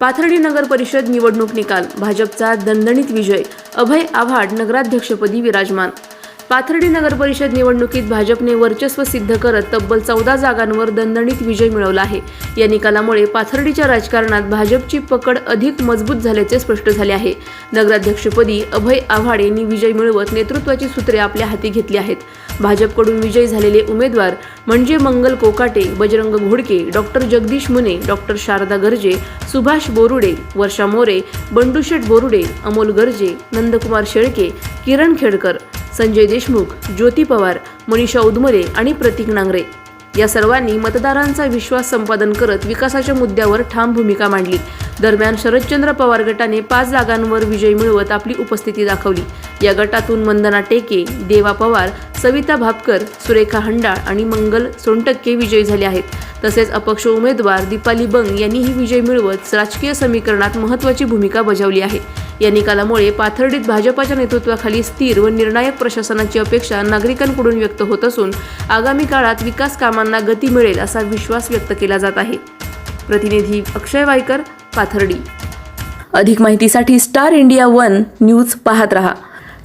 पाथर्डी नगर परिषद निवडणूक निकाल भाजपचा दणदणीत विजय अभय आव्हाड नगराध्यक्षपदी विराजमान पाथर्डी नगर परिषद निवडणुकीत भाजपने वर्चस्व सिद्ध करत तब्बल चौदा जागांवर दणदणीत विजय मिळवला आहे. या निकालामुळे पाथर्डीच्या राजकारणात भाजपची पकड अधिक मजबूत झाल्याचे स्पष्ट झाले आहे. नगराध्यक्षपदी अभय आव्हाड यांनी विजय मिळवत नेतृत्वाची सूत्रे आपल्या हाती घेतली आहेत. भाजपकडून विजयी झालेले उमेदवार म्हणजे मंगल कोकाटे बजरंग घोडके डॉक्टर जगदीश मुने डॉक्टर शारदा गर्जे सुभाष बोरुडे वर्षा मोरे बंडूशेठ बोरुडे अमोल गर्जे नंदकुमार शेळके किरण खेडकर संजय देशमुख ज्योती पवार मनीषा उदमरे आणि प्रतीक नांगरे. या सर्वांनी मतदारांचा विश्वास संपादन करत विकासाच्या मुद्द्यावर ठाम भूमिका मांडली. दरम्यान शरदचंद्र पवार गटाने पाच जागांवर विजय मिळवत आपली उपस्थिती दाखवली. या गटातून वंदना टेके देवा पवार सविता भापकर सुरेखा हंडाळ आणि मंगल सोनटक्के विजयी झाले आहेत. तसेच अपक्ष उमेदवार दीपाली बंग यांनीही विजय मिळवत राजकीय समीकरणात महत्त्वाची भूमिका बजावली आहे. या निकालामुळे पाथर्डीत भाजपाच्या नेतृत्वाखाली स्थिर व निर्णायक प्रशासनाची अपेक्षा नागरिकांकडून व्यक्त होत असून आगामी काळात विकास कामांना गती मिळेल असा विश्वास व्यक्त केला जात आहे. प्रतिनिधी अक्षय वायकर पाथर्डी. अधिक माहितीसाठी स्टार इंडिया वन न्यूज पाहत रहा.